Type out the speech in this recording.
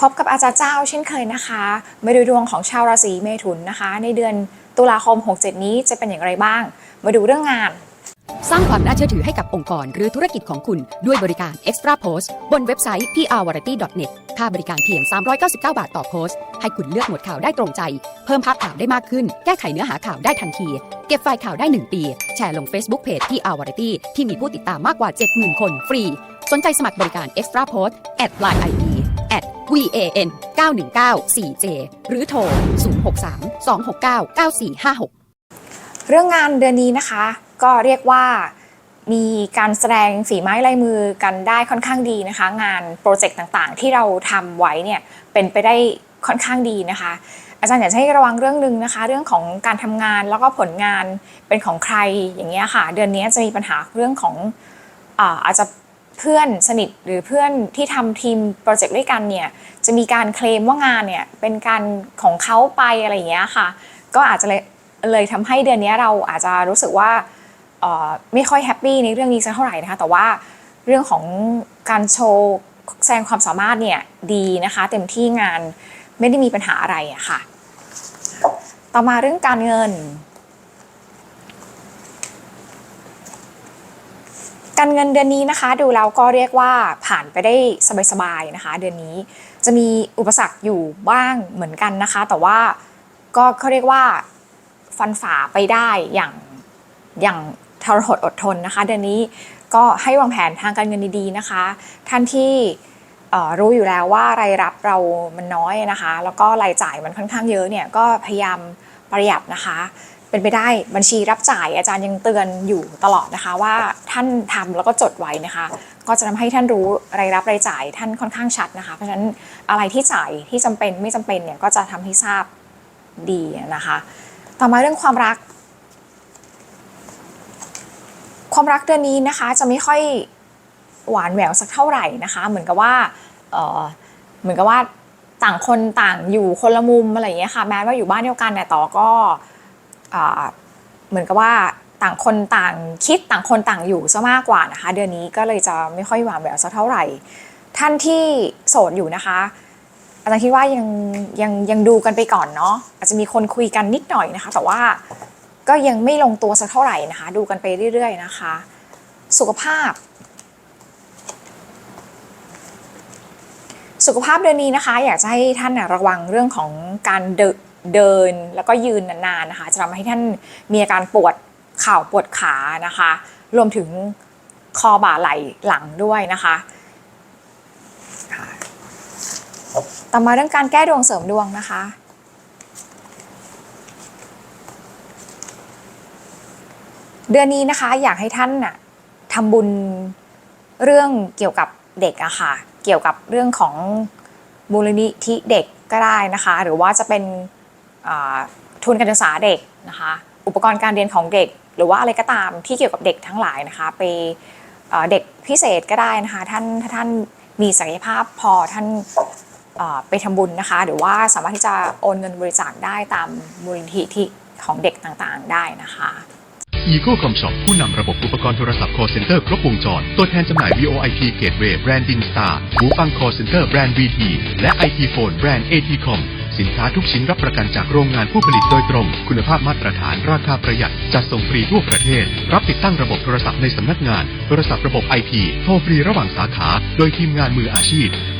พบกับอาจารย์เจ้าเช่นเคยนะคะมาดูดวงของชาวราศีเมถุนนะคะ ในเดือนตุลาคม 67 นี้จะเป็นอย่างไรบ้าง มาดูเรื่องงาน สร้างความน่าเชื่อถือให้กับองค์กรหรือธุรกิจของคุณด้วยบริการ Extra Post บนเว็บไซต์ prvariety.net ค่าบริการเพียง 399 บาทต่อโพสต์ ให้คุณเลือกหมวดข่าวได้ตรงใจ เพิ่มภาพข่าวได้มากขึ้น แก้ไขเนื้อหาข่าวได้ทันที เก็บไฟล์ข่าวได้ 1 ปี แชร์ลง Facebook Page PR Variety ที่มีผู้ติดตามมากกว่า 70,000 คนฟรี สนใจสมัครบริการ Extra Post at line ID van 919 4j หรือโทร 063 269 9456 เรื่องงานเดือนนี้นะคะ ก็เรียกว่ามีการแสดงฝีไม้ลายมือกันได้ค่อนข้างดีนะคะ งานโปรเจกต์ต่างๆ ที่เราทำไว้เนี่ยเป็นไปได้ค่อนข้างดีนะคะ อาจารย์อยากจะให้ระวังเรื่องหนึ่งนะคะ เรื่องของการทำงานแล้วก็ผลงานเป็นของใครอย่างเงี้ยค่ะ เดือนนี้จะมีปัญหาเรื่องของอาอาจจะ เพื่อนสนิทหรือเพื่อนที่ทำทีมโปรเจกต์ด้วยกันเนี่ยจะมีการเคลมว่างานเนี่ยเป็นการของเขาไปอะไรอย่างเงี้ยค่ะ ก็อาจจะเลยเลยทำให้เดือนนี้เราอาจจะรู้สึกว่าไม่ค่อยแฮปปี้ในเรื่องนี้สักเท่าไหร่นะคะ แต่ว่าเรื่องของการโชว์แสดงความสามารถเนี่ยดีนะคะ เต็มที่งานไม่ได้มีปัญหาอะไรอะค่ะ ต่อมาเรื่องการเงิน การเงินเดือนนี้นะคะ ดูแล้วก็เรียกว่าผ่านไปได้สบายๆนะคะ เดือนนี้จะมีอุปสรรคอยู่บ้างเหมือนกันนะคะ แต่ว่าก็เขาเรียกว่าฟันฝ่าไปได้อย่างอย่างทรหดอดทนนะคะ เดือนนี้ก็ให้วางแผนทางการเงินดีๆนะคะ ท่านที่รู้อยู่แล้วว่ารายรับเรามันน้อยนะคะ แล้วก็รายจ่ายมันค่อนข้างเยอะเนี่ยก็พยายามประหยัดนะคะ เป็นไปได้บัญชีรับจ่ายอาจารย์ยังเตือนอยู่ตลอดนะคะว่าท่านทำแล้วก็จดไว้นะคะ ก็จะทำให้ท่านรู้รายรับรายจ่ายท่านค่อนข้างชัดนะคะ เพราะฉะนั้นอะไรที่จ่ายที่จำเป็นไม่จำเป็นเนี่ยก็จะทำให้ทราบดีนะคะ ต่อมาเรื่องความรัก ความรักเดือนนี้นะคะจะไม่ค่อยหวานแหววสักเท่าไหร่นะคะ เหมือนกับว่าเออเหมือนกับว่าต่างคนต่างอยู่คนละมุมอะไรอย่างเงี้ยค่ะแม้ว่าอยู่บ้านเดียวกันเนี่ต่อก็ เหมือนกับว่าต่างคนต่างคิดต่างคนต่างอยู่ซะมากกว่านะคะ เดือนนี้ก็เลยจะไม่ค่อยหวานแหววสักเท่าไหร่ ท่านที่โสดอยู่นะคะอาจารย์คิดว่ายังยังยังดูกันไปก่อนเนาะอาจจะมีคนคุยกันนิดหน่อยนะคะ แต่ว่าก็ยังไม่ลงตัวสักเท่าไหร่นะคะ ดูกันไปเรื่อย ๆ นะคะ สุขภาพ สุขภาพเดือนนี้นะคะ อยากจะให้ท่านระวังเรื่องของการ เดินแล้วก็ยืนนานๆนะคะจะทำให้ท่านมีอาการปวดเข่าปวดขานะคะ รวมถึงคอบ่าไหล่หลังด้วยนะคะต่อมาเรื่องการแก้ดวงเสริมดวงนะคะ เดือนนี้นะคะอยากให้ท่านน่ะทำบุญเรื่องเกี่ยวกับเด็กอะค่ะ เกี่ยวกับเรื่องของมูลนิธิเด็กก็ได้นะคะ หรือว่าจะเป็น ทุนการศึกษาเด็กนะคะ อุปกรณ์การเรียนของเด็ก หรือว่าอะไรก็ตามที่เกี่ยวกับเด็กทั้งหลายนะคะ ไปเอ่อเด็กพิเศษก็ได้นะคะท่านถ้าท่านมีศักยภาพพอท่านไปทำบุญนะคะ หรือว่าสามารถที่จะโอนเงินบริจาคได้ตามมูลนิธิที่ของเด็กต่างๆ ได้นะคะ Eco Com Shop ผู้นำระบบอุปกรณ์โทรศัพท์ call center ครบวงจร ตัวแทนจำหน่าย VoIP Gateway แบรนด์ Dinstar หูฟัง call center แบรนด์ VT และ IT Phone แบรนด์ ATCom สินค้าทุกชิ้นรับประกันจากโรงงานผู้ผลิตโดยตรง คุณภาพมาตรฐาน ราคาประหยัด จัดส่งฟรีทั่วประเทศ รับติดตั้งระบบโทรศัพท์ในสำนักงาน โทรศัพท์ระบบไอพีโทรฟรีระหว่างสาขา โดยทีมงานมืออาชีพ